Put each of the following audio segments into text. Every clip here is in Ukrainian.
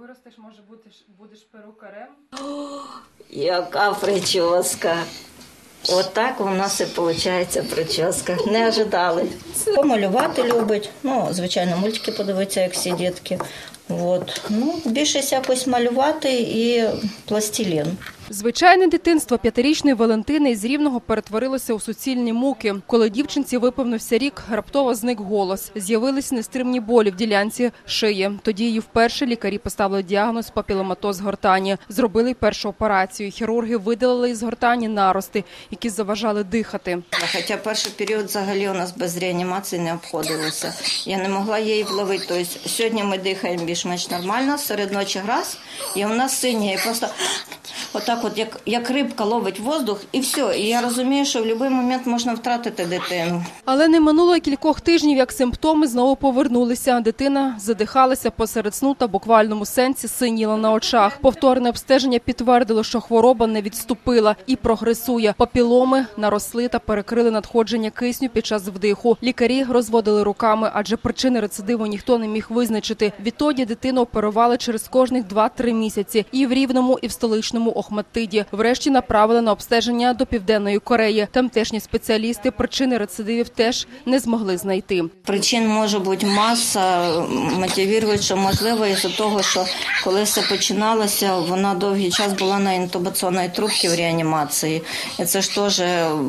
виростеш, може будеш, будеш перукарем. Яка прическа. Отак у нас і виходить прическа. Не ожидали. Помалювати любить. Ну, звичайно, мультики подивитися, як всі дітки. От. Ну, більше якось малювати і пластилін. Звичайне дитинство п'ятирічної Валентини із Рівного перетворилося у суцільні муки. Коли дівчинці виповнився рік, раптово зник голос. З'явились нестримні болі в ділянці шиї. Тоді її вперше лікарі поставили діагноз папіломатоз гортані. Зробили першу операцію. Хірурги видалили із гортані нарости, які заважали дихати. Хоча перший період взагалі у нас без реанімації не обходилося. Я не могла її вловити. Тобто сьогодні ми дихаємо більш-менш нормально, серед ночі раз, і у нас синя, і просто отак, от як, як рибка ловить воздух, і все. І я розумію, що в будь-який момент можна втратити дитину. Але не минуло кількох тижнів, як симптоми знову повернулися. Дитина задихалася посеред сну та буквальному сенсі синіла на очах. Повторне обстеження підтвердило, що хвороба не відступила і прогресує. Папіломи наросли та перекрили надходження кисню під час вдиху. Лікарі розводили руками, адже причини рецидиву ніхто не міг визначити. Відтоді дитину оперували через кожних 2-3 місяці і в Рівному, і в столичному Охматтиді. Врешті направили на обстеження до Південної Кореї. Тамтешні спеціалісти причини рецидивів теж не змогли знайти. Причин може бути маса, мотивують, що можливо із-за того, що коли все починалося, вона довгий час була на інтубаційній трубці в реанімації. І це ж теж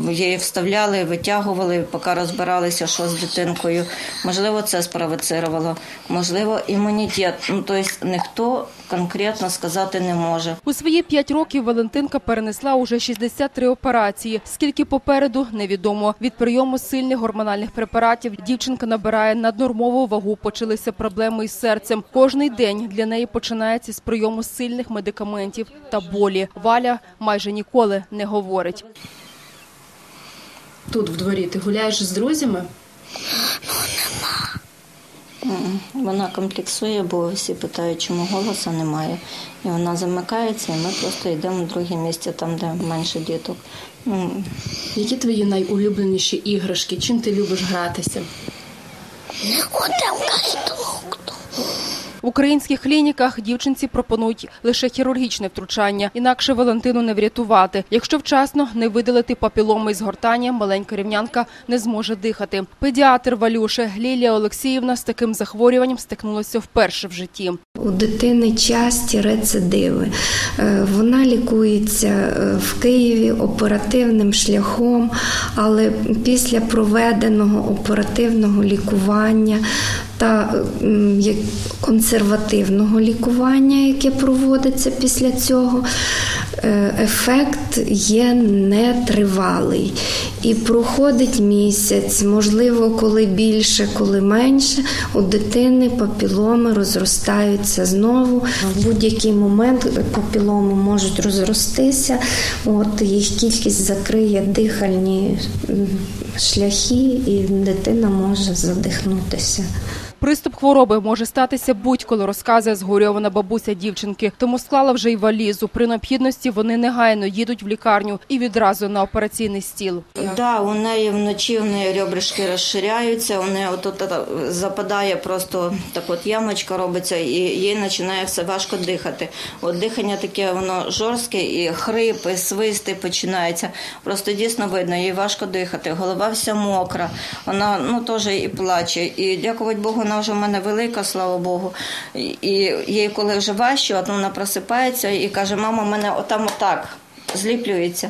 її вставляли, витягували, поки розбиралися, що з дитинкою. Можливо, це спровоцировало, можливо, імунітет. Ну, тобто ніхто конкретно сказати не може. У свої п'ять років Валентинка перенесла уже 63 операції. Скільки попереду невідомо. Від прийому сильних гормональних препаратів дівчинка набирає наднормову вагу. Почалися проблеми із серцем. Кожний день для неї починається з прийому сильних медикаментів та болі. Валя майже ніколи не говорить. Тут в дворі ти гуляєш з друзями? Вона комплексує, бо всі питають, чому голосу немає. І вона замикається, і ми просто йдемо в друге місце, там, де менше діток. Ну, Які твої найулюбленіші іграшки? Чим ти любиш гратися? В українських клініках дівчинці пропонують лише хірургічне втручання, інакше Валентину не врятувати. Якщо вчасно не видалити папіломи із гортання, маленька рівнянка не зможе дихати. Педіатр Валюше Лілія Олексіївна з таким захворюванням стикнулася вперше в житті. У дитини часті рецидиви. Е, Вона лікується е, в Києві оперативним шляхом, але після проведеного оперативного лікування та консервативного лікування, яке проводиться після цього, е, ефект є нетривалий. І проходить місяць, можливо, коли більше, коли менше, у дитини папіломи розростаються знову. В будь-який момент папіломи можуть розростися, от їх кількість закриє дихальні шляхи, і дитина може задихнутися. Приступ хвороби може статися будь-коли, розказує згорьована бабуся дівчинки. Тому склала вже й валізу. При необхідності вони негайно їдуть в лікарню і відразу на операційний стіл. Да, у неї вночі в неї ребришки розширяються, у неї от, от, от, западає просто так от ямочка робиться, і їй починає все важко дихати. От дихання таке воно жорстке, і хрип, і свисти починаються. Просто дійсно видно, їй важко дихати. Голова вся мокра, вона ну теж і плаче. І дякувати Богу, вона вже в мене велика, слава Богу. І, їй коли вже важче, от вона просипається і каже: мама, мене отам отак зліплюється.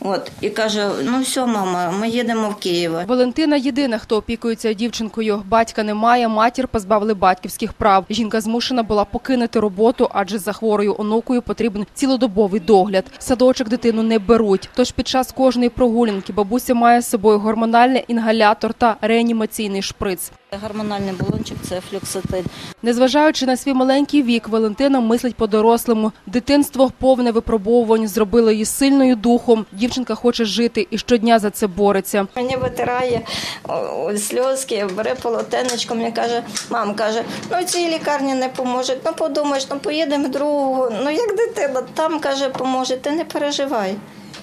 От і каже: ну все, мама, ми їдемо в Київ. Валентина єдина, хто опікується дівчинкою. Батька немає, матір позбавили батьківських прав. Жінка змушена була покинути роботу, адже за хворою онукою потрібен цілодобовий догляд. Садочок дитину не беруть. Тож під час кожної прогулянки бабуся має з собою гормональний інгалятор та реанімаційний шприц. Гормональний балончик це флюксетин. Незважаючи на свій маленький вік, Валентина мислить по-дорослому. Дитинство повне випробовувань зробило її сильною духом. Дівчинка хоче жити і щодня за це бореться. Мені витирає сльозки, бере полотенечко, мені каже, мам каже, ну цій лікарні не поможуть. Ну подумаєш, ну поїдемо другу. Ну як дитина, там каже, поможе, ти не переживай.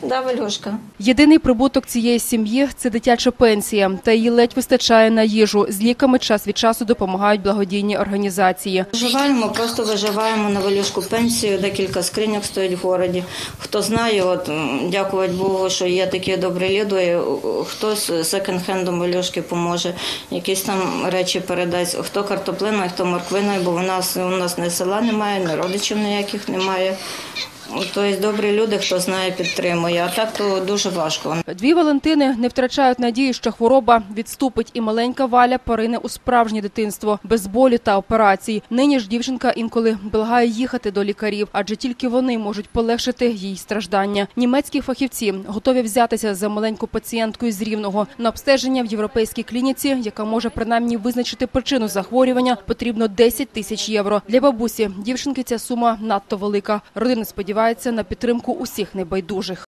Да, Валюшка. Єдиний прибуток цієї сім'ї – це дитяча пенсія. Та її ледь вистачає на їжу. З ліками час від часу допомагають благодійні організації. Виживаємо, просто виживаємо на Валюшку пенсію. Декілька скриньок стоїть в городі. Хто знає, от дякувати Богу, що є такі добрі люди. о, Хтось секонд-хендом Валюшки поможе, якісь там речі передасть. Хто картоплиною, хто морквиною, бо у нас у нас не села немає, ні родичів ніяких немає. Тобто добрі люди, хто знає, підтримує. А так то дуже важко. Дві Валентини не втрачають надії, що хвороба відступить, і маленька Валя порине у справжнє дитинство без болі та операцій. Нині ж дівчинка інколи благає їхати до лікарів, адже тільки вони можуть полегшити їй страждання. Німецькі фахівці готові взятися за маленьку пацієнтку із рівного на обстеження в європейській клініці, яка може принаймні визначити причину захворювання. Потрібно 10 тисяч євро. Для бабусі дівчинки ця сума надто велика. Родина сподівається на підтримку усіх небайдужих.